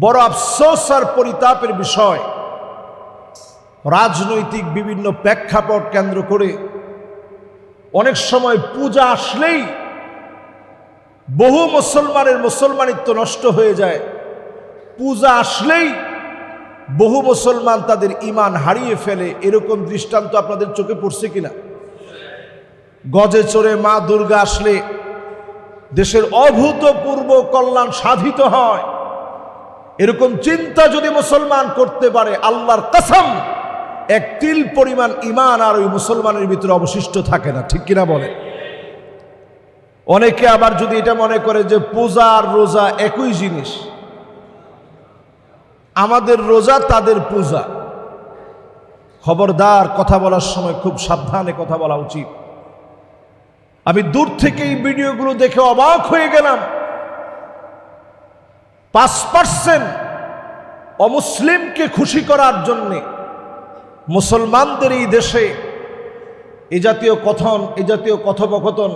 বড় আফসোস আর পরিতাপের বিষয়, রাজনৈতিক বিভিন্ন প্রেক্ষাপট কেন্দ্র করে অনেক সময় পূজা আসলেই বহু মুসলমানের মুসলমানিত্ব নষ্ট হয়ে যায়। পূজা আসলেই বহু মুসলমান তাদের ইমান হারিয়ে ফেলে। এরকম দৃষ্টান্ত আপনাদের চোখে পড়ছে কিনা? গজে চড়ে মা দুর্গা আসলে দেশের অভূতপূর্ব কল্যাণ সাধিত হয়। এরকম চিন্তা যদি মুসলমান করতে পারে, আল্লাহর কসম, এক তিল পরিমাণ ইমান আর ওই মুসলমানের ভিতরে অবশিষ্ট থাকে না, ঠিক কিনা বলে? অনেকে আবার যদি এটা মনে করে যে পূজা আর রোজা একই জিনিস, আমাদের রোজা তাদের পূজা। খবরদার কথা বলার সময় খুব সাবধানে কথা বলা উচিত। আমি দূর থেকে এই ভিডিওগুলো দেখে অবাক হয়ে গেলাম। পাঁচ পার্সেন্ট অমুসলিমকে খুশি করার জন্যে মুসলমানদের এই দেশে এ জাতীয় কথন এ জাতীয় কথোপকথন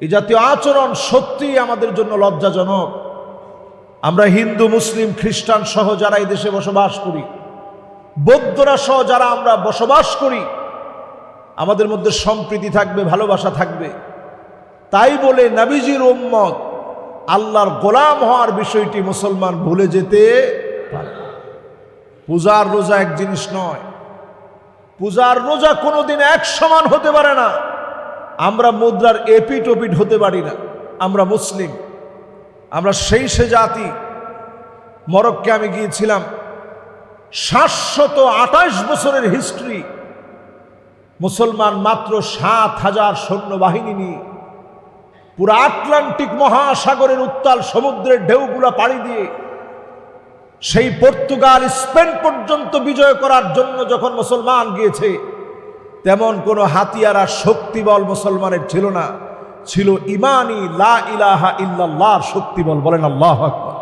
এ জাতীয় আচরণ সত্যিই আমাদের জন্য লজ্জাজনক। আমরা হিন্দু, মুসলিম, খ্রিস্টান সহ যারা এই দেশে বসবাস করি, বৌদ্ধরা সহ যারা আমরা বসবাস করি, আমাদের মধ্যে সম্প্রীতি থাকবে, ভালোবাসা থাকবে। তাই বলে নাবিজির উম্মত আল্লাহর গোলাম হওয়ার বিষয়টি মুসলমান ভুলে যেতে পারে। পূজার রোজা এক জিনিস নয়। পূজার রোজা কোনোদিন এক সমান হতে পারে না। আমরা মুদ্রার এপিট ওপিট হতে পারি না। আমরা মুসলিম। আমরা সেই সে জাতি। মরক্কে আমি গিয়েছিলাম। সাতশত আঠাশ বছরের হিস্ট্রি মুসলমান মাত্র সাত হাজার সৈন্যবাহিনী নিয়ে পুরো আটলান্টিক মহাসাগরের উত্তাল সমুদ্রের ঢেউগুলা পাড়ি দিয়ে সেই পর্তুগাল, স্পেন পর্যন্ত বিজয় করার জন্য যখন মুসলমান গিয়েছে, তেমন কোনো হাতিয়ার আর শক্তিবল মুসলমানের ছিল না। ছিল ইমানি লা ইলাহা ইল্লাল্লাহর শক্তিবল। বলেন আল্লাহ আকবার।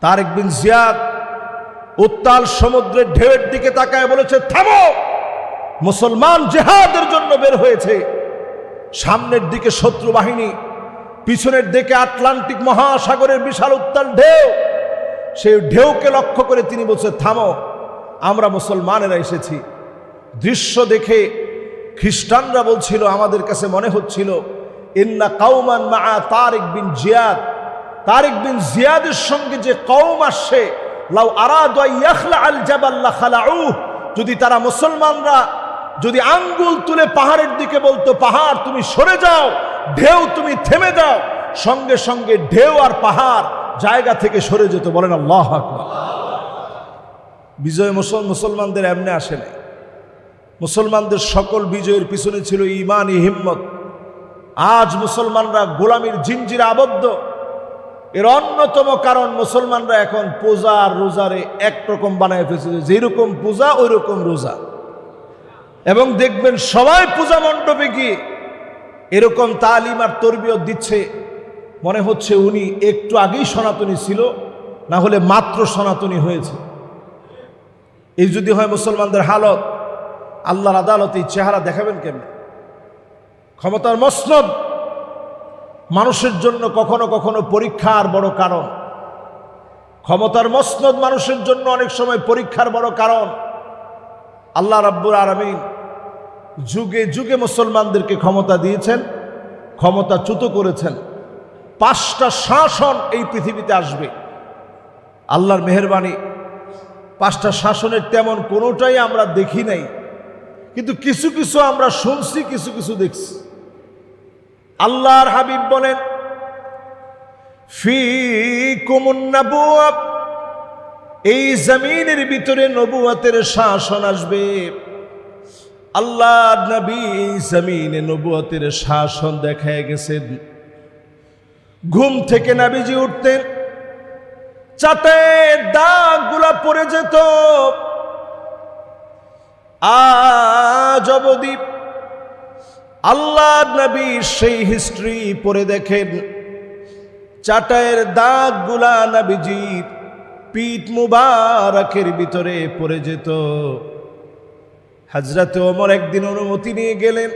তারেক বিন জিয়াদ উত্তাল সমুদ্রের ঢেউয়ের দিকে তাকায় বলেছে, থামো! মুসলমান জেহাদের জন্য বের হয়েছে। সামনের দিকে শত্রু বাহিনী, পিছনের দিকে আটলান্টিক মহাসাগরের বিশাল উত্তাল ঢেউ। সেই ঢেউকে লক্ষ্য করে তিনি বলছে, থামো, আমরা মুসলমানেরা এসেছি। দৃশ্য দেখে খ্রিস্টানরা বলছিল, আমাদের কাছে মনে হচ্ছিল, ইন্না কাউমান মা তারেক বিন জিয়াদ। তারেক বিন জিয়াদের সঙ্গে যে কৌম আসছে, লাউ আরাদ ইয়াখলা আল জাবাল্লা খালাউ যদি তারা মুসলমানরা যদি আঙ্গুল তুলে পাহাড়ের দিকে বলতো, পাহাড়, তুমি সরে যাও, ঢেউ তুমি থেমে যাও। সঙ্গে সঙ্গে ঢেউ আর পাহাড় জায়গা থেকে সরে যেত, বলেন আল্লাহ বিজয় মুসল, মুসলমানদের এমনি আসে নাই। মুসলমানদের সকল বিজয়ের পিছনে ছিল ইমান হিম্মত। আজ মুসলমানরা গোলামীর জিঞ্জিরে আবদ্ধ। এর অন্যতম কারণ, মুসলমানরা এখন পূজা আর রোজারে একরকম বানায় ফেলছে। যেরকম পূজা ওই রকম রোজা। এবং দেখবেন সবাই পূজা মণ্ডপে গিয়ে এরকম তালিম আর তরবিয়ত দিচ্ছে। মনে হচ্ছে উনি একটু আগেই সনাতনী ছিল, না হলে মাত্র সনাতনী হয়েছে। এই যদি হয় মুসলমানদের হালত, আল্লাহর আদালতে এই চেহারা দেখাবেন কেন ক্ষমতার মসনদ, মানুষের জন্য কখনো কখনো পরীক্ষার বড় কারণ। ক্ষমতার মসনদ মানুষের জন্য অনেক সময় পরীক্ষার বড় কারণ। আল্লাহ রাব্বুর আরামিন যুগে যুগে মুসলমানদেরকে ক্ষমতা দিয়েছেন, ক্ষমতা চ্যুত করেছেন। পাঁচটা শাসন এই পৃথিবীতে আসবে। আল্লাহর মেহরবানি, পাঁচটা শাসনের তেমন কোনোটাই আমরা দেখি নাই। কিন্তু কিছু কিছু আমরা শুনছি, কিছু কিছু দেখছি। আল্লাহর হাবিব বলেন ফি কুমুন্নাবুয়া এই জমিনের ভিতরে নবুয়াতের শাসন আসবে। আল্লাহ নবী জমিনে শাসন দেখায় গেছেন। ঘুম থেকে নাবিজি উঠতেন। চাটে দাগগুলা পড়ে যেত। আজ আল্লাহ নবী সেই হিস্ট্রি পড়ে দেখেন। চাটায়ের দাগগুলা নবীজির পিঠ মুবারকের ভিতরে পড়ে যেত। হাজরাতে ওমর একদিন অনুমতি নিয়ে গেলেন।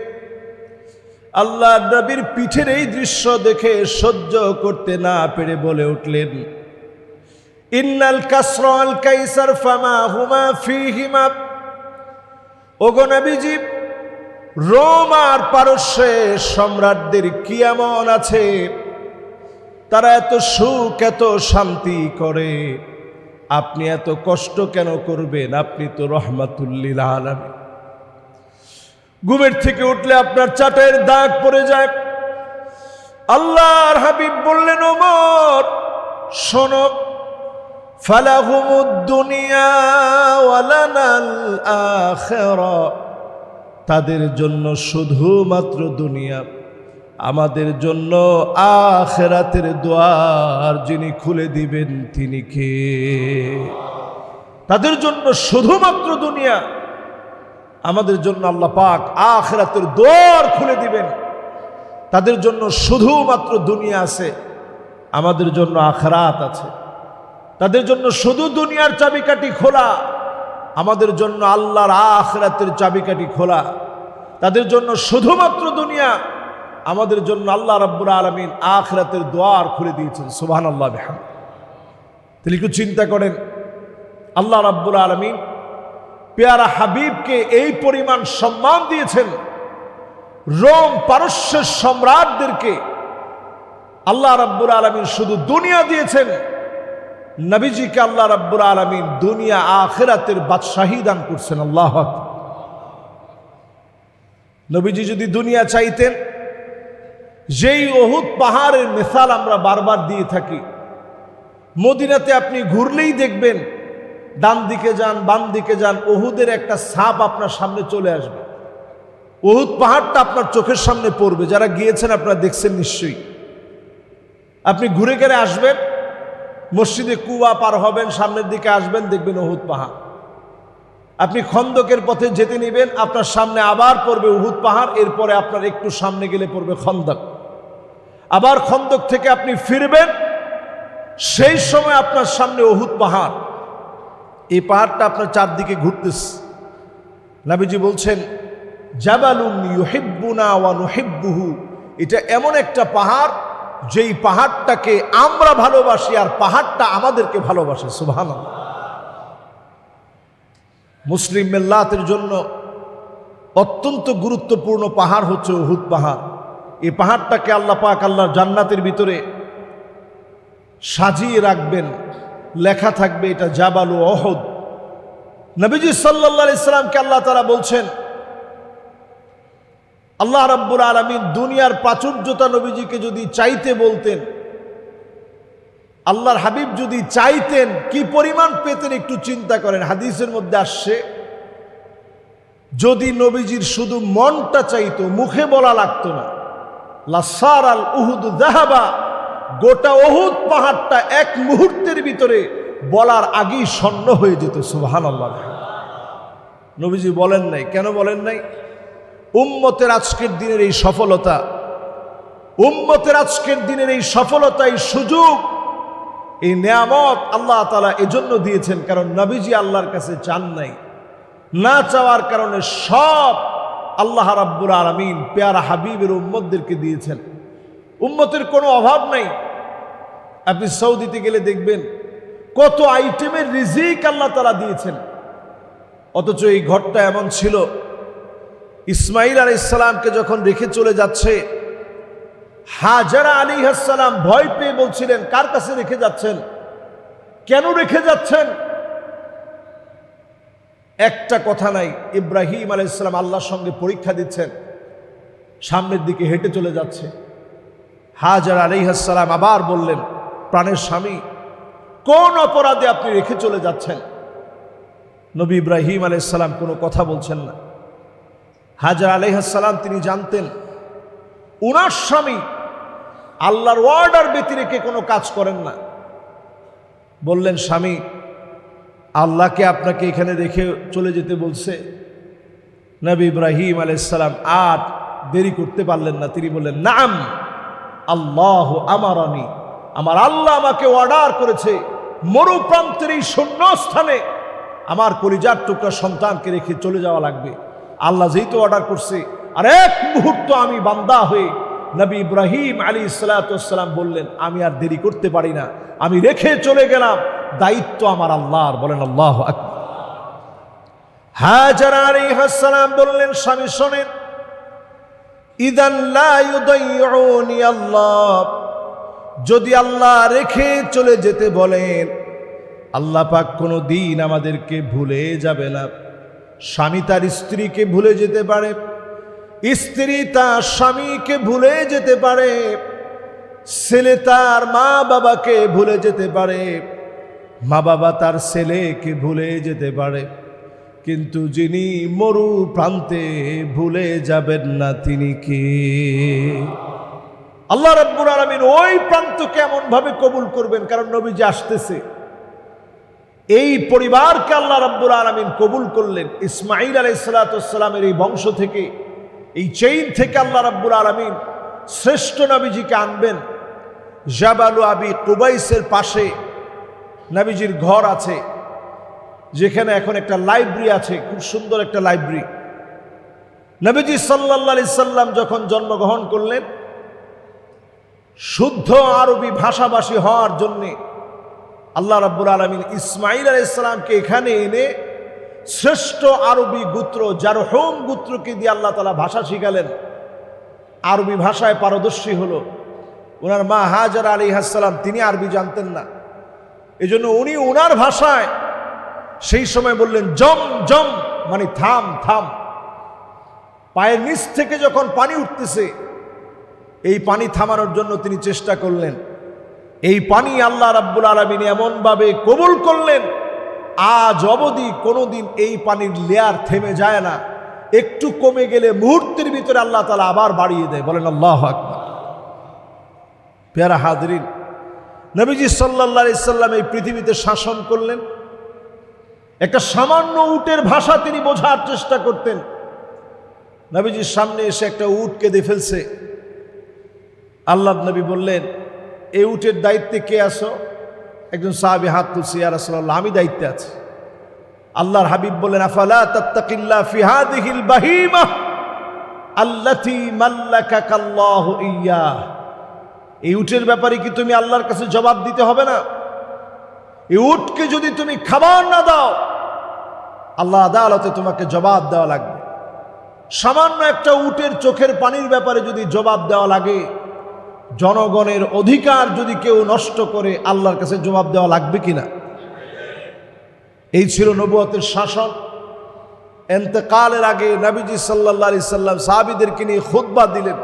আল্লাহ নবীর পিঠের এই দৃশ্য দেখে সহ্য করতে না পেরে বলে উঠলেন, ইন্নাল কাসরাল কাইসার ফামা হুমা ফিহিমা। ওগো নবীজি, রোম আর পারস্যের সম্রাটদের কি এমন আছে? তারা এত সুখ, এত শান্তি করে। আপনি এত কষ্ট কেন করবেন? আপনি তো রহমাতুল্লিল আলমী ঘুমের থেকে উঠলে আপনার চাটের দাগ পড়ে যায়। আল্লাহর হাবিব বললেন, ওমর, শোনো, ফালাহুমুদ দুনিয়া ওয়ালানাল আখিরা। তাদের জন্য শুধুমাত্র দুনিয়া। আমাদের জন্য আখেরাতের দোয়ার যিনি খুলে দিবেন, তিনি কে? তাদের জন্য শুধুমাত্র দুনিয়া। আমাদের জন্য আল্লাহ পাক আখেরাতের দোয়ার খুলে দিবেন। তাদের জন্য শুধুমাত্র দুনিয়া আছে, আমাদের জন্য আখরাত আছে। তাদের জন্য শুধু দুনিয়ার চাবিকাঠি খোলা, আমাদের জন্য আল্লাহর আখরাতের চাবিকাঠি খোলা। তাদের জন্য শুধুমাত্র দুনিয়া, আমাদের জন্য আল্লাহ রাব্বুর আলমিন আখরাতের দোয়ার খুলে দিয়েছেন। সুবহান আল্লাহ তাহলে একটু চিন্তা করেন, আল্লাহ রাব্বুর আলমিন পেয়ারা হাবিবকে এই পরিমাণ সম্মান দিয়েছেন রোম পারস্যের সম্রাটদেরকে আল্লাহ রাব্বুর আলমিন শুধু দুনিয়া দিয়েছেন নবীজিকে আল্লাহ রাব্বুর আলমিন দুনিয়া আখেরাতের বাদশাহী দান করছেন, আল্লাহ। নবীজি যদি দুনিয়া চাইতেন, যেই অহুত পাহাড়ের মেসাল আমরা বারবার দিয়ে থাকি, মদিনাতে আপনি ঘুরলেই দেখবেন ডান দিকে যান, বাম দিকে যান ওহুদের একটা সাপ আপনার সামনে চলে আসবে। ওহুদ পাহাড়টা আপনার চোখের সামনে পড়বে। যারা গিয়েছেন আপনারা দেখছেন নিশ্চয়ই। আপনি ঘুরে গেলে আসবেন, মসজিদে কুয়া পার হবেন, সামনের দিকে আসবেন, দেখবেন ওহুদ পাহাড়। আপনি খন্দকের পথে যেতে নেবেন, আপনার সামনে আবার পড়বে উহুদ পাহাড়, এরপরে আপনার একটু সামনে গেলে পড়বে খন্দক। আবার খন্দক থেকে আপনি ফিরবেন, সেই সময় আপনার সামনে অহুদ পাহাড়। এই পাহাড়টা আপনার চারদিকে ঘুরতেছে। নাবিজি বলছেন, জাবালুন ইউহিব্বুনা ওয়া নুহিব্বুহু। এটা এমন একটা পাহাড়, যেই পাহাড়টাকে আমরা ভালোবাসি আর পাহাড়টা আমাদেরকে ভালোবাসে সুভান মুসলিম মেল্লাতের জন্য অত্যন্ত গুরুত্বপূর্ণ পাহাড় হচ্ছে উহুদ পাহাড়। এই পাহাড়টাকে আল্লাহ পাক আল্লাহর জান্নাতের ভিতরে সাজিয়ে রাখবেন। লেখা থাকবে এটা জাবালু অহদ। নবীজি সাল্লাহ ইসলামকে আল্লাহ তারা বলছেন, আল্লাহ রাব্বুর আলমিন দুনিয়ার প্রাচুর্যতা নবীজিকে যদি চাইতে বলতেন, আল্লাহর হাবিব যদি চাইতেন, কি পরিমাণ পেতেন একটু চিন্তা করেন। হাদিসের মধ্যে আসছে, যদি নবীজির শুধু মনটা চাইতো, মুখে বলা লাগতো না লাসার আল উহুদ জাহাবা গোটা অহুত পাহাড়টা এক মুহূর্তের ভিতরে বলার আগেই স্বর্ণ হয়ে যেত সুবহান আল্লাহ নবীজি বলেন নাই। কেন বলেন নাই? উম্মতের আজকের দিনের এই সফলতা, উম্মতের আজকের দিনের এই সফলতা এই সুযোগ, এই নিয়ামত আল্লাহ তালা এজন্য দিয়েছেন, কারণ নবীজি আল্লাহর কাছে চান নাই। না চাওয়ার কারণে সব আল্লাহ রাব্বুর আলমিন, পেয়ারা হাবিবের উম্মতদেরকে দিয়েছেন। উম্মতের কোনো অভাব নাই। আপনি সৌদিতে গেলে দেখবেন কত আইটেমের রিজিক আল্লাহ তালা দিয়েছেন। অথচ এই ঘরটা এমন ছিল ইসমাইল আলী ইসলামকে যখন রেখে চলে যাচ্ছে, হাজারা আলী হাসালাম ভয় পেয়ে বলছিলেন, কার কাছে রেখে যাচ্ছেন? কেন রেখে যাচ্ছেন? একটা কথা নাই, ইব্রাহিম আলাইসালাম আল্লাহর সঙ্গে পরীক্ষা দিচ্ছেন, সামনের দিকে হেঁটে চলে যাচ্ছে। হাজার আলাইহাসালাম আবার বললেন প্রাণের স্বামী, কোন অপরাধে আপনি রেখে চলে যাচ্ছেন? নবী ইব্রাহিম আলাইসালাম কোনো কথা বলছেন না। হাজার আলাইহাসালাম তিনি জানতেন, উনার স্বামী আল্লাহর ওয়ার্ডার ব্যতি রেখে কোনো কাজ করেন না। বললেন, স্বামী, আল্লাহকে আপনাকে এখানে রেখে চলে যেতে বলছে। নবী ইব্রাহিম আলাইসালাম আর দেরি করতে পারলেন না। তিনি বললেন, নাম, আল্লাহ আমারনি। আমার আল্লাহ আমাকে অর্ডার করেছে মরুপ্রান্তের এই শূন্য স্থানে আমার পরিজার টুকরা সন্তানকে রেখে চলে যাওয়া লাগবে। আল্লাহ যেহেতু অর্ডার করছে। আর এক মুহূর্ত আমি বান্দা হয়ে নবী ইব্রাহিম আলী সালাতাম বললেন, আমি আর দেরি করতে পারি না। আমি রেখে চলে গেলাম। দায়িত্ব আমার আল্লাহর। বলেন, আল্লাহ হাজার আলাইহাসালাম বললেন, স্বামী, শোনেন। ইদান আল্লাহ যদি আল্লাহ রেখে চলে যেতে বলেন, আল্লাহ পাক কোনো দিন আমাদেরকে ভুলে যাবে না। স্বামী তার স্ত্রীকে ভুলে যেতে পারে, স্ত্রী তার স্বামীকে ভুলে যেতে পারে, ছেলে তার মা বাবাকে ভুলে যেতে পারে, মা বাবা তার ছেলেকে ভুলে যেতে পারে। কিন্তু যিনি মরু প্রান্তে ভুলে যাবেন না, তিনি কে? আল্লাহ রব্বুর আলমিন ওই প্রান্তকে এমন ভাবে কবুল করবেন, কারণ নবীজি আসতেছে। এই পরিবারকে আল্লাহ রব্বুর আলমিন কবুল করলেন। ইসমাইল আলাইসালাতামের এই বংশ থেকে, এই চেইন থেকে আল্লাহ রব্বুর আলমিন শ্রেষ্ঠ নবীজিকে আনবেন। জাবালু আবি কুবাইসের পাশে নবীজির ঘর আছে, যেখানে এখন একটা লাইব্রেরি আছে, খুব সুন্দর একটা লাইব্রেরি। নবীজি সাল্লা সাল্লাম যখন জন্মগ্রহণ করলেন শুদ্ধ আরবি ভাষাভাষী হওয়ার জন্যে আল্লাহ রাব্বুল আলমিন ইসমাইল আলাইসালামকে এখানে এনে শ্রেষ্ঠ আরবি গুত্র যার হোম গুত্রকে দিয়ে আল্লাহ তালা ভাষা শিখালেন। আরবি ভাষায় পারদর্শী হলো। ওনার মা হাজার আলী হাসালাম তিনি আরবি জানতেন না। এজন্য উনি ওনার ভাষায় সেই সময় বললেন, জম জম মানে থাম থাম। পায়ের নিচ থেকে যখন পানি উঠতেছে এই পানি থামানোর জন্য তিনি চেষ্টা করলেন। এই পানি আল্লাহ রাব্বুল আলমিন এমনভাবে কবুল করলেন, আজ অবধি কোনোদিন এই পানির লেয়ার থেমে যায় না। একটু কমে গেলে মুহূর্তের ভিতরে আল্লাহ তালা আবার বাড়িয়ে দেয়। বলেন, আল্লাহ আকবর। পেয়ারা হাদরিন নবীজি সাল্লাহ সাল্লাম এই পৃথিবীতে শাসন করলেন। একটা সামান্য উটের ভাষা তিনি বোঝার চেষ্টা করতেন। নবীজির সামনে এসে একটা উট কেঁদে ফেলছে। আল্লাহ নবী বললেন, এই উটের দায়িত্বে কে আসো একজন সাহাবি হাত তুলছি আর আসল্লাহ আমি দায়িত্বে আছি। আল্লাহর হাবিব বললেন, আফালা তাত্তাকিল্লা ফিহাদিহিল বাহিমা আল্লাতি মাল্লাকা কাল্লাহ ইয়া এই উটের ব্যাপারে কি তুমি আল্লাহর কাছে জবাব দিতে হবে না? এই উটকে যদি তুমি খাবার না দাও আল্লাহ আদালতে তোমাকে জবাব দেওয়া লাগবে। সামান্য একটা উটের চোখের পানির ব্যাপারে যদি জবাব দেওয়া লাগে জনগণের অধিকার যদি কেউ নষ্ট করে, আল্লাহর কাছে জবাব দেওয়া লাগবে কিনা? এই ছিল নবুয়তের শাসন। এন্তেকালের আগে নবীজি সাল্লা সাল্লাম সাহাবিদেরকে নিয়ে খুদ্া দিলেন।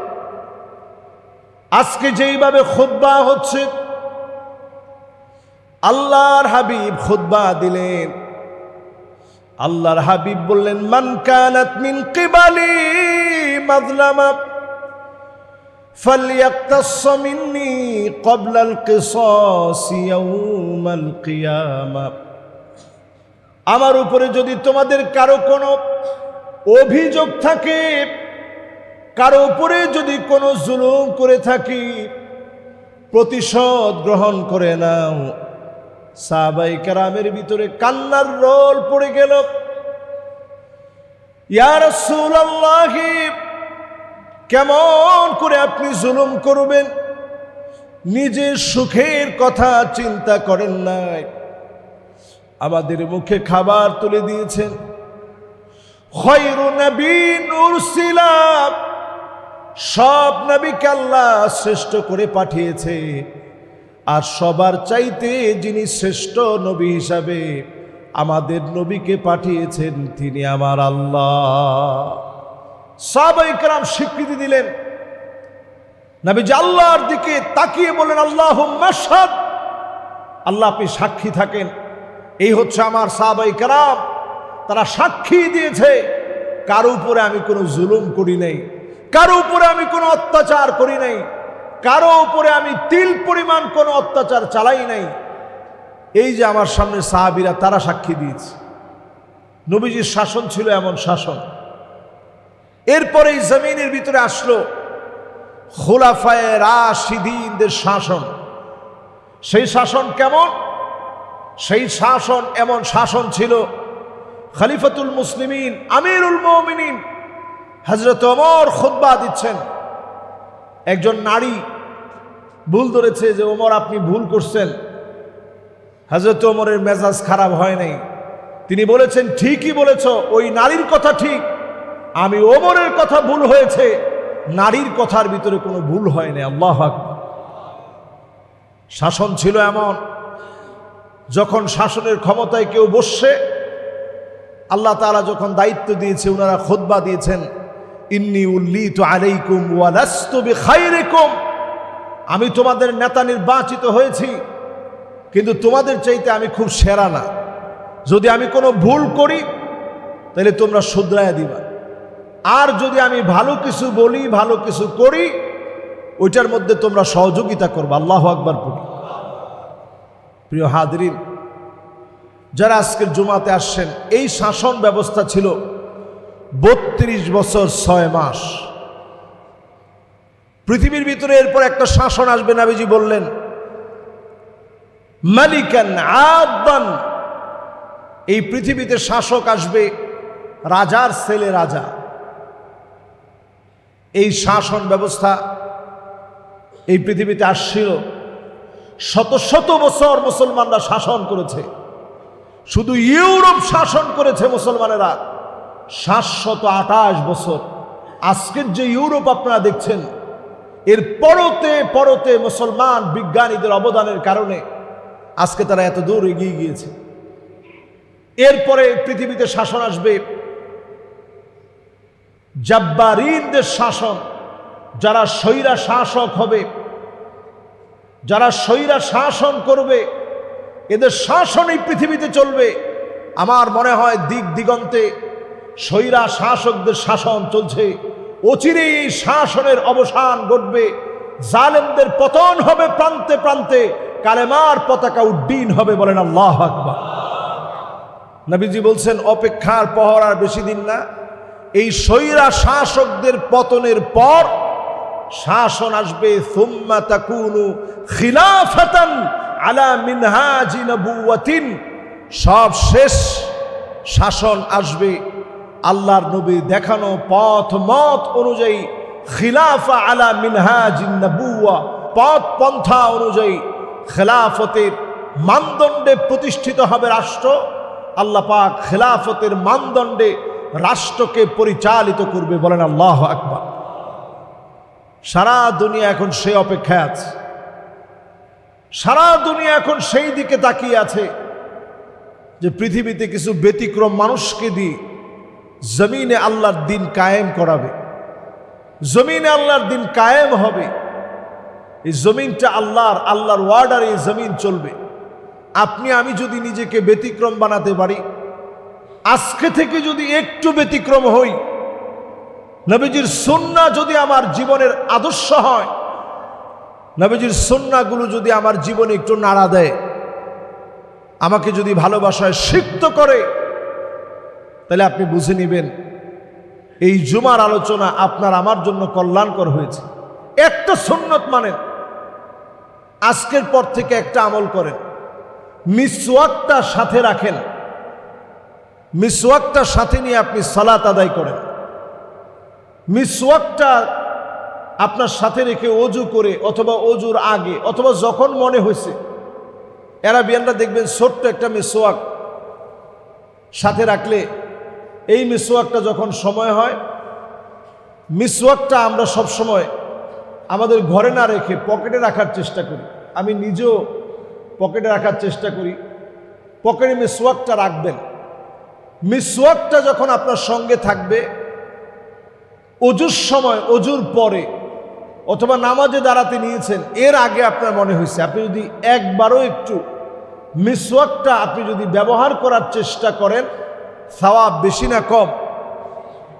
আজকে যেইভাবে খুদ্া হচ্ছে, আল্লাহর হাবিব খুদ্া দিলেন। আল্লাহর হাবিব বললেন, মান কানাত মিন কিবালি فليقتص مني قبل القصاص يوم القيامة আমার উপরে যদি তোমাদের কারো কোনো অভিযোগ থাকে কারো উপরে যদি কোনো জুলুম করে থাকি প্রতিশোধ গ্রহণ করে নাও সাহাবাই কারামের ভিতরে কান্নার রোল পড়ে গেল ইয়ার সুল্লাহি কেমন করে আপনি জুলুম করবেন? নিজের সুখের কথা চিন্তা করেন নাই। আমাদের মুখে খাবার তুলে দিয়েছেন। সব নবীকে আল্লাহ শ্রেষ্ঠ করে পাঠিয়েছে। আর সবার চাইতে যিনি শ্রেষ্ঠ নবী হিসাবে আমাদের নবীকে পাঠিয়েছেন তিনি আমার আল্লাহ। সাবাইকরাম স্বীকৃতি দিলেন। নবীজি আল্লাহর দিকে তাকিয়ে বলেন আল্লাহ মাসাদ আল্লাহ আপনি সাক্ষী থাকেন। এই হচ্ছে আমার সাহাবাই কারাম। তারা সাক্ষী দিয়েছে, কারও উপরে আমি কোনো জুলুম করি নাই? কারও উপরে আমি কোনো অত্যাচার করি নাই? কারও উপরে আমি তিল পরিমাণ কোনো অত্যাচার চালাই নাই? এই যে আমার সামনে সাহাবিরা, তারা সাক্ষী দিয়েছে। নবীজির শাসন ছিল এমন শাসন। এরপরে জমিনের ভিতরে আসলো খোলাফায় রাশিদিনদের শাসন। সেই শাসন কেমন? সেই শাসন এমন শাসন ছিল, খালিফাতুল মুসলিমিন, আমিরুল মমিনিন হজরত অমর খুদ্া দিচ্ছেন। একজন নারী ভুল ধরেছে যে, ওমর, আপনি ভুল করছেন। হজরত ওমরের মেজাজ খারাপ হয় নাই। তিনি বলেছেন, ঠিকই বলেছ, ওই নারীর কথা ঠিক আমি ওমরের কথা ভুল হয়েছে, নারীর কথার ভিতরে কোনো ভুল হয়নি, আল্লাহ শাসন ছিল এমন, যখন শাসনের ক্ষমতায় কেউ বসছে, আল্লাহ তাআলা যখন দায়িত্ব দিয়েছে ওনারা খোদবা দিয়েছেন, ইন্নি উল্লি উল্লিত আলাইকুম ওয়ালাস্তু বিখাইরিকুম। আমি তোমাদের নেতা নির্বাচিত হয়েছি, কিন্তু তোমাদের চাইতে আমি খুব সেরা না। যদি আমি কোনো ভুল করি, তাহলে তোমরা শুধরায় দিবা। আর যদি আমি ভালো কিছু বলি, ভালো কিছু করি, ওইটার মধ্যে তোমরা সহযোগিতা করবে। আল্লাহ আকবার পড়ি। প্রিয় হাদরিন, যারা আজকের জুমাতে আসছেন, এই শাসন ব্যবস্থা ছিল বত্রিশ বছর ছয় মাস। পৃথিবীর ভিতরে এরপর একটা শাসন আসবে, নাবিজি বললেন। মালিকান আব্বান এই পৃথিবীতে শাসক আসবে রাজার ছেলে রাজা। এই শাসন ব্যবস্থা এই পৃথিবীতে আসছিল। শত শত বছর মুসলমানরা শাসন করেছে। শুধু ইউরোপ শাসন করেছে মুসলমানেরা। সাতশত আঠাশ বছর। আজকের যে ইউরোপ আপনারা দেখছেন, এর পরতে পরতে মুসলমান বিজ্ঞানীদের অবদানের কারণে আজকে তারা এত দূর এগিয়ে গিয়েছে। এরপরে পৃথিবীতে শাসন আসবে। জাব্বারিনদের শাসন, যারা স্বৈরা শাসক হবে, যারা স্বৈরা শাসন করবে, এদের শাসন এই পৃথিবীতে চলবে। আমার মনে হয় দিক দিগন্তে স্বৈরা শাসকদের শাসন চলছে। অচিরেই শাসনের অবসান ঘটবে। জালেমদের পতন হবে প্রান্তে প্রান্তে, কালেমার পতাকা উড্ডীন হবে বলেন আল্লাহ আকবার। নবীজি বলছেন, অপেক্ষার পহর আর বেশি দিন না। এই স্বৈরা শাসকদের পতনের পর শাসন আসবে আলা মিনহাজি সব শেষ শাসন আসবে, আল্লাহর নবী দেখানো পথ মত অনুযায়ী খিলাফা আলা মিনহাজিন নবুয়া পথ পন্থা অনুযায়ী খেলাফতের মানদণ্ডে প্রতিষ্ঠিত হবে রাষ্ট্র। আল্লাহ পাক খেলাফতের মানদণ্ডে রাষ্ট্রকে পরিচালিত করবে বলেন আল্লাহ আকবার। সারা দুনিয়া এখন সে অপেক্ষায় আছে। সারা দুনিয়া এখন সেই দিকে তাকিয়ে আছে যে পৃথিবীতে কিছু ব্যতিক্রম মানুষকে দিয়ে জমিনে আল্লাহর দিন কায়েম করাবে। জমিনে আল্লাহর দিন কায়েম হবে। এই জমিনটা আল্লাহর আল্লাহর ওয়ার্ডার জমিন চলবে। আপনি, আমি যদি নিজেকে ব্যতিক্রম বানাতে পারি আজকে থেকে যদি একটু ব্যতিক্রম হই, নবীজির সন্না যদি আমার জীবনের আদর্শ হয়, নবীজির সন্নাগুলো যদি আমার জীবনে একটু নাড়া দেয়, আমাকে যদি ভালোবাসায় সিক্ত করে, তাহলে আপনি বুঝে নেবেন, এই জুমার আলোচনা আপনার আমার জন্য কল্যাণকর হয়েছে। একটা সুন্নত মানে আজকের পর থেকে একটা আমল করেন, মিসওয়াকটা সাথে রাখেন। মিসওয়াকটা সাথে নিয়ে আপনি সালাত আদায় করেন। মিসওয়াকটা আপনার সাথে রেখে অজু করে অথবা অজুর আগে অথবা যখন মনে হয়েছে। অ্যারাবিয়ানরা দেখবেন ছোট্ট একটা মিসওয়াক সাথে রাখলে এই মিসওয়াকটা যখন সময় হয়, মিসওয়াকটা আমরা সব সময় আমাদের ঘরে না রেখে পকেটে রাখার চেষ্টা করি। আমি নিজেও পকেটে রাখার চেষ্টা করি। পকেটে মিসওয়াকটা রাখবেন। মিসওয়াকটা যখন আপনার সঙ্গে থাকবে অজুর সময় অজুর পরে, অথবা নামাজে দাঁড়াতে নিয়েছেন, এর আগে আপনার মনে হয়েছে, আপনি যদি একবারও একটু মিসওয়াকটা আপনি যদি ব্যবহার করার চেষ্টা করেন, সওয়াব বেশি না কম?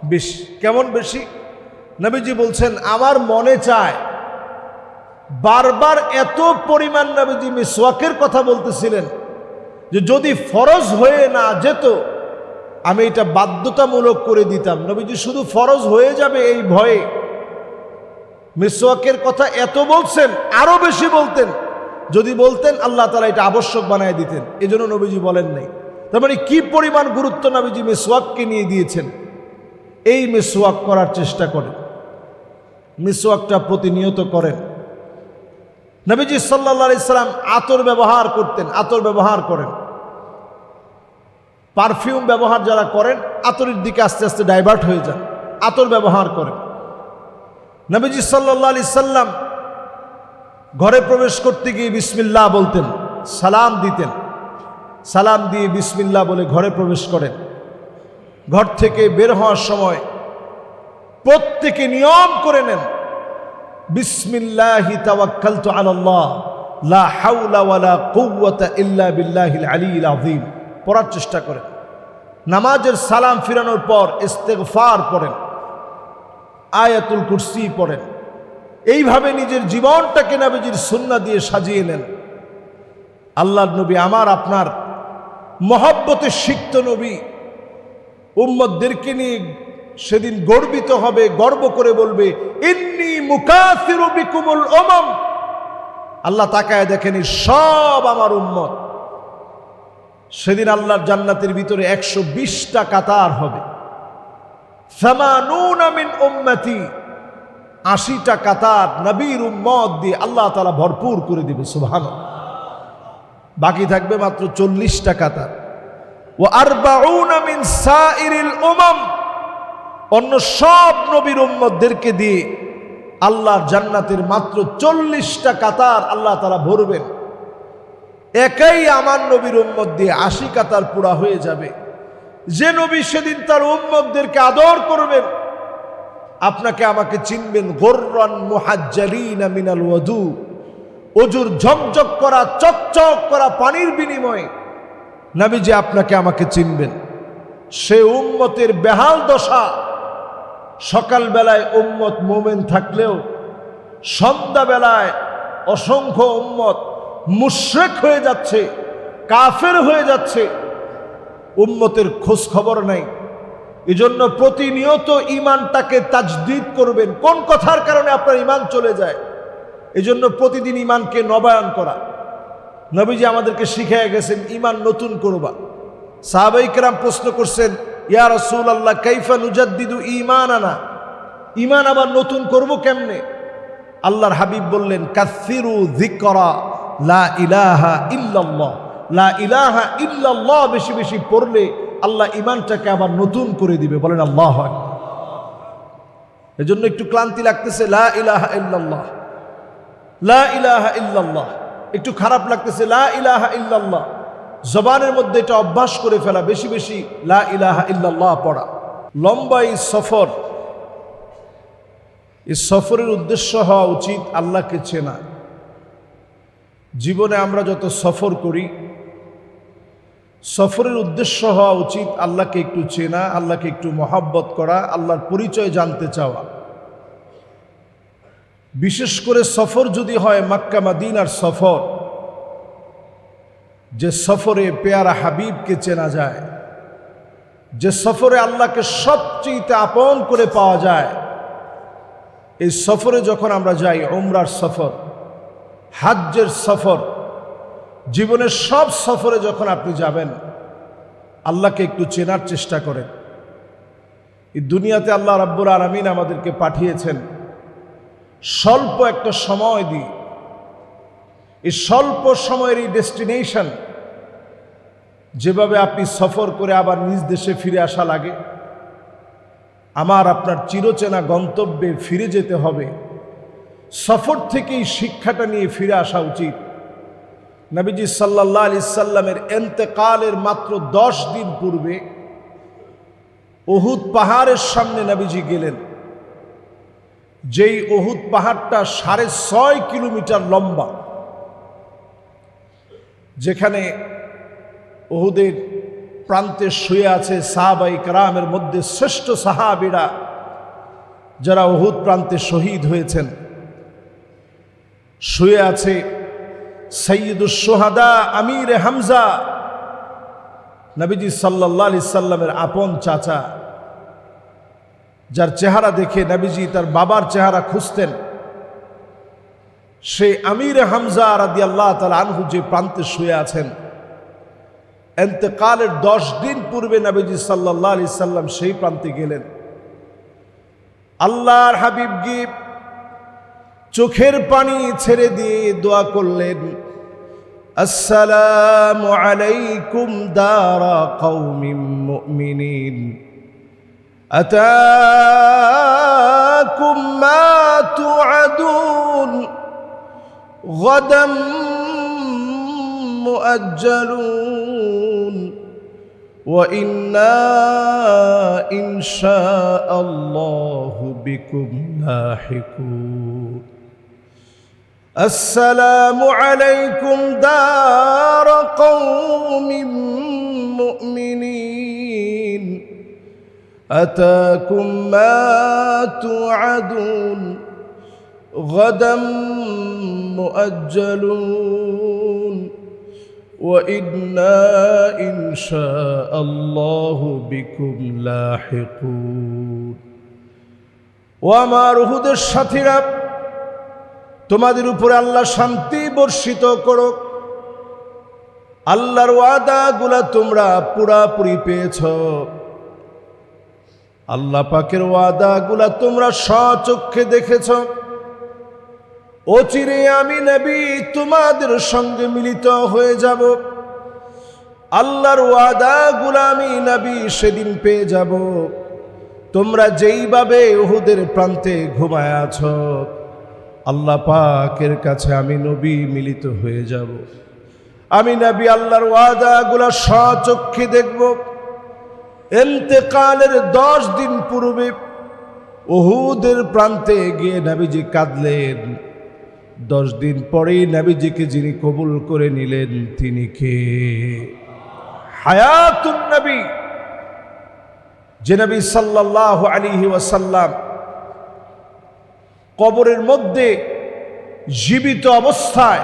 বেশি, কেমন বেশি? নবীজি বলছেন, আমার মনে চায়, বারবার এত পরিমাণ নবীজি মিসওয়াকের কথা বলতেছিলেন, যে যদি ফরজ হয়ে না যেত আমি এটা বাধ্যতামূলক করে দিতাম। নবীজি শুধু ফরজ হয়ে যাবে এই ভয়ে। মিসওয়াকের কথা এত বলছেন, আরও বেশি বলতেন। যদি বলতেন, আল্লাহ তালা এটা আবশ্যক বানায় দিতেন। এজন্য নবীজি বলেন নাই। তার মানে কি পরিমাণ গুরুত্ব নবীজি মিসওয়াককে নিয়ে দিয়েছেন? এই মিসওয়াক করার চেষ্টা করেন। মিসওয়াকটা প্রতিনিয়ত করেন। নবীজি সাল্লা ইসলাম আতর ব্যবহার করতেন, আতর ব্যবহার করেন। পারফিউম ব্যবহার যারা করেন, আতরের দিকে আস্তে আস্তে ডাইভার্ট হয়ে যান। আতর ব্যবহার করেন। নবীজি সাল্লা আলি সাল্লাম ঘরে প্রবেশ করতে গিয়ে বিসমিল্লাহ বলতেন, সালাম দিতেন। সালাম দিয়ে বিসমিল্লাহ বলে ঘরে প্রবেশ করেন। ঘর থেকে বের হওয়ার সময় প্রত্যেকে নিয়ম করে নেন, বিসমিল্লাহি তাওয়াক্কালতু আলাল্লাহ, লা হাওলা ওয়ালা কুওয়াতা ইল্লা বিল্লাহিল আলিয়্যিল আযীম। পড়ার চেষ্টা করেন। নামাজের সালাম ফিরানোর পর ইস্তেগফার পড়েন। আয়াতুল কুরসি পড়েন। এইভাবে নিজের জীবনটাকে নবীজির সুন্নাহ দিয়ে সাজিয়ে নেন। আল্লাহর নবী আমার, আপনার মহব্বতে সিক্ত নবী। উম্মদদেরকে নিয়ে সেদিন গর্বিত হবে, গর্ব করে বলবে, ইন্নি মুকাসিরু বিকুমুল ওমাম আল্লাহ তাকায় দেখেনি সব আমার উম্মত। সেদিন আল্লাহর জান্নাতের ভিতরে একশো বিশটা কাতার হবে। আশিটা কাতার নবীর উম্মত দিয়ে আল্লাহ তালা ভরপুর করে দিবে সুবহান বাকি থাকবে মাত্র চল্লিশটা কাতার। ও আরবাউনা মিন সাইরিল অন্য সব নবীর উম্মতদেরকে দিয়ে আল্লাহর জান্নাতের মাত্র চল্লিশটা কাতার আল্লাহ তালা ভরবেন। একাই আমার নবীর উম্মত দিয়ে আশি কাতার পুরা হয়ে যাবে। যে নবী সেদিন তার উম্মতদেরকে আদর করবেন, আপনাকে আমাকে চিনবেন, গোর্রন মুহাজ্জালিন মিনাল ওয়াদু। অজুর ঝকঝক করা, চকচক করা পানির বিনিময়ে নবীজি আপনাকে আমাকে চিনবেন। সে উম্মতের বেহাল দশা, সকালবেলায় উম্মত মোমেন থাকলেও সন্ধ্যাবেলায় অসংখ্য উম্মত মুশ্রেক হয়ে যাচ্ছে, কাফের হয়ে যাচ্ছে। উম্মতের খোঁজ খবর নাই। এজন্য প্রতিনিয়ত ইমানটাকে তাজদিদ করবেন। কোন কথার কারণে আপনার ইমান চলে যায়? এজন্য প্রতিদিন ইমানকে নবায়ন করা। নবীজি আমাদেরকে শিখিয়ে গেছেন ইমান নতুন করবা। সাহাবাইকেরাম প্রশ্ন করছেন, ইয়া রসুল আল্লাহ কাইফা নুজাদ্দিদু ইমান আনা ইমান আবার নতুন করব কেমনে? আল্লাহর হাবিব বললেন, কাসিরু যিকরা, লা ইলাহা ইল্লাল্লাহ। লা ইলাহা ইল্লাল্লাহ বেশি বেশি পড়লে আল্লাহ ইমানটাকে আবার নতুন করে দিবে। বলেন, আল্লাহ হয় এজন্য একটু ক্লান্তি লাগতেছে, লা ইলাহা ইল্লাল্লাহ। লা ইলাহা ইল্লাল্লাহ। একটু খারাপ লাগতেছে, লা ইলাহা ইল্লাল্লাহ। জবানের মধ্যে এটা অভ্যাস করে ফেলা, বেশি বেশি লা ইলাহা ইল্লাল্লাহ পড়া। লম্বা এই সফর এই সফরের উদ্দেশ্য হওয়া উচিত আল্লাহকে চেনা। জীবনে আমরা যত সফর করি, সফরের উদ্দেশ্য হওয়া উচিত আল্লাহকে একটু চেনা, আল্লাহকে একটু মহাব্বত করা, আল্লাহর পরিচয় জানতে চাওয়া। বিশেষ করে সফর যদি হয় মাক্কা মাদিনার সফর, যে সফরে পেয়ারা হাবিবকে চেনা যায়, যে সফরে আল্লাহকে সবচেয়ে আপন করে পাওয়া যায় এই সফরে যখন আমরা যাই ওমরার সফর, হাজ্যের সফর, জীবনের সব সফরে যখন আপনি যাবেন, আল্লাহকে একটু চেনার চেষ্টা করেন। এই দুনিয়াতে আল্লাহ রাব্বুর আলমিন আমাদেরকে পাঠিয়েছেন, স্বল্প একটা সময় দিই এই স্বল্প সময়ের এই ডেস্টিনেশন, যেভাবে আপনি সফর করে আবার নিজ দেশে ফিরে আসা লাগে আমার আপনার চিরচেনা গন্তব্যে ফিরে যেতে হবে। সফর থেকেই শিক্ষাটা নিয়ে ফিরে আসা উচিত। নবীজি সাল্লাহ আলি সাল্লামের এন্তেকালের মাত্র দশ দিন পূর্বে ওহুদ পাহাড়ের সামনে নবীজি গেলেন। যেই ওহুদ পাহাড়টা সাড়ে ছয় কিলোমিটার লম্বা, যেখানে ওহুদের প্রান্তে শুয়ে আছে সাহাবাই কারামের মধ্যে শ্রেষ্ঠ সাহাবিরা যারা ওহুদ প্রান্তে শহীদ হয়েছেন। শুয়ে আছে সৈয়দুল সোহাদা আমির হামজা, নবীজি সাল্লাহ আলি সাল্লামের আপন চাচা, যার চেহারা দেখে নবীজি তার বাবার চেহারা খুঁজতেন। সে আমির হামজা রাদি আল্লাহ তালা আনহু যে প্রান্তে শুয়ে আছেন এতেকালের দশ দিন পূর্বে নবীজি সাল্লাহ আলি সাল্লাম সেই প্রান্তে গেলেন আল্লাহর হাবিব গিব চোখের পানি ছেড়ে দিয়ে দোয়া করলেন আসসালামু আলাইকুম দারা কৌমিম মুমিনিন أتاكم ما توعدون غدا مؤجلون وإنا إن شاء الله بكم لاحقون السلام عليكم دار قوم مؤمنين أتاكم ما توعدون غدا مؤجلون وإنا إن شاء الله بكم لاحقون وما রুহুদের সাথীরা তোমাদের উপরে আল্লাহ শান্তি বর্ষিত করো আল্লাহর ওয়াদাগুলা তোমরা পুরাপুরি পেয়েছ আল্লাহ পাকের ওয়াদাগুলা তোমরা সচক্ষে দেখেছ অচিরে আমি নবী, তোমাদের সঙ্গে মিলিত হয়ে যাব। আল্লাহর ওয়াদাগুলা আমি নবী সেদিন পেয়ে যাব। তোমরা যেইভাবে উহুদের প্রান্তে ঘুমায় আছো, আল্লাহ পাকের কাছে আমি নবী মিলিত হয়ে যাব। আমি নবী আল্লাহর ওয়াদাগুলা সচক্ষে দেখব। এন্তেকালের দশ দিন পূর্বে ওহুদের প্রান্তে গিয়ে নাবিজি কাঁদলেন। দশ দিন পরেই নাবিজিকে যিনি কবুল করে নিলেন, তিনি কে? হায়াতুন নবী। যে নবী সাল্লাহ আলিহি ওয়াসাল্লাম কবরের মধ্যে জীবিত অবস্থায়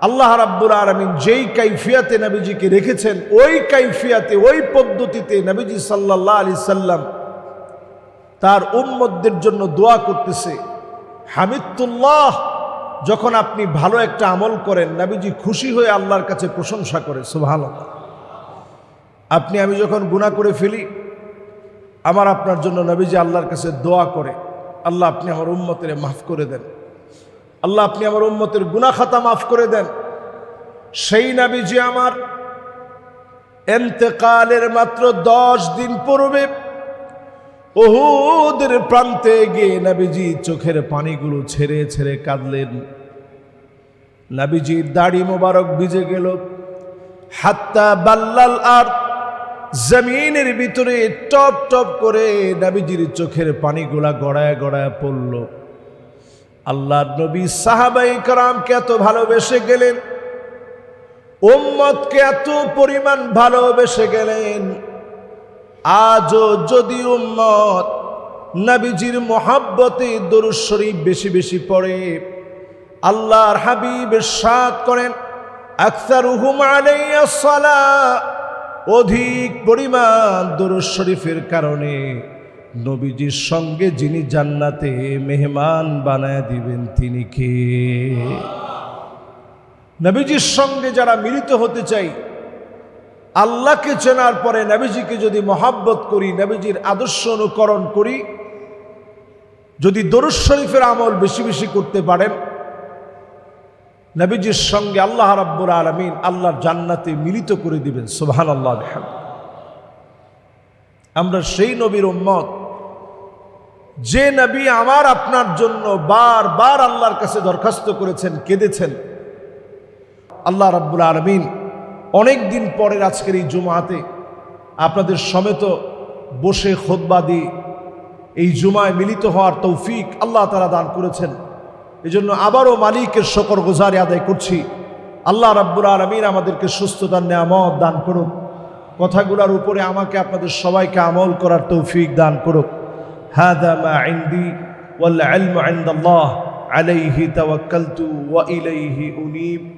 আল্লাহ রাব্বুল আলমিন যেই কাইফিয়াতে নবীজিকে রেখেছেন, ওই কাইফিয়াতে, ওই পদ্ধতিতে নবীজি সাল্লাহ আলি সাল্লাম তার উম্মতদের জন্য দোয়া করতেছে, হামিদুল্লাহ যখন আপনি ভালো একটা আমল করেন, নবীজি খুশি হয়ে আল্লাহর কাছে প্রশংসা করে সুভাল আপনি, আমি যখন গুণা করে ফেলি, আমার আপনার জন্য নবীজি আল্লাহর কাছে দোয়া করে, আল্লাহ আপনি আমার উম্মতের মাফ করে দেন। আল্লাহ আপনি আমার উম্মতের গুনা খাতা মাফ করে দেন। সেই নাবিজি আমার এন্তেকালের মাত্র দশ দিন পূর্বে ওহুদের প্রান্তে গিয়ে নাবিজি চোখের পানিগুলো ছেড়ে ছেড়ে কাঁদলেন। নাবিজির দাড়ি মোবারক ভিজে গেল। হাত্তা বাল্লাল আর জমিনের ভিতরে টপ টপ করে নাবিজির চোখের পানিগুলা গড়ায় গড়ায় পড়ল। আল্লাহ নবী সাহাবাই কারামকে এত ভালোবেসে গেলেন ওম্মতকে এত পরিমাণ ভালোবেসে গেলেন। আজও যদি উম্মত নবীজির মহাব্বতে দরুদ শরীফ বেশি বেশি পড়ে, আল্লাহর হাবিবের সাথ করেন আলাইয়া সালা অধিক পরিমাণ দরুদ শরীফের কারণে নবীজির সঙ্গে যিনি জান্নাতে মেহমান বানায় দিবেন তিনি কে? নবীজির সঙ্গে যারা মিলিত হতে চাই আল্লাহকে চেনার পরে নবীজিকে যদি মহাব্বত করি, নবীজির আদর্শ অনুকরণ করি, যদি দরুদ শরীফের আমল বেশি বেশি করতে পারেন, নবীজির সঙ্গে আল্লাহ রাব্বুর আলমিন আল্লাহর জান্নাতে মিলিত করে দিবেন সুবহান আল্লাহ আমরা সেই নবীর উম্মত, যে নবী আমার আপনার জন্য বারবার আল্লাহর কাছে দরখাস্ত করেছেন, কেঁদেছেন। আল্লাহ রাব্বুল আলমিন অনেক দিন পরের আজকের এই জুমাতে আপনাদের সমেত বসে খোদবা দিয়ে এই জুমায় মিলিত হওয়ার তৌফিক আল্লাহ তারা দান করেছেন এজন্য আবারও মালিকের শকর গোজারে আদায় করছি আল্লাহ রাব্বুল আলমিন আমাদেরকে সুস্থতার নেয়ামত দান করুক কথাগুলোর উপরে আমাকে আপনাদের সবাইকে আমল করার তৌফিক দান করুক هذا ما عندي والعلم عند الله عليه توكلت وإليه أنيب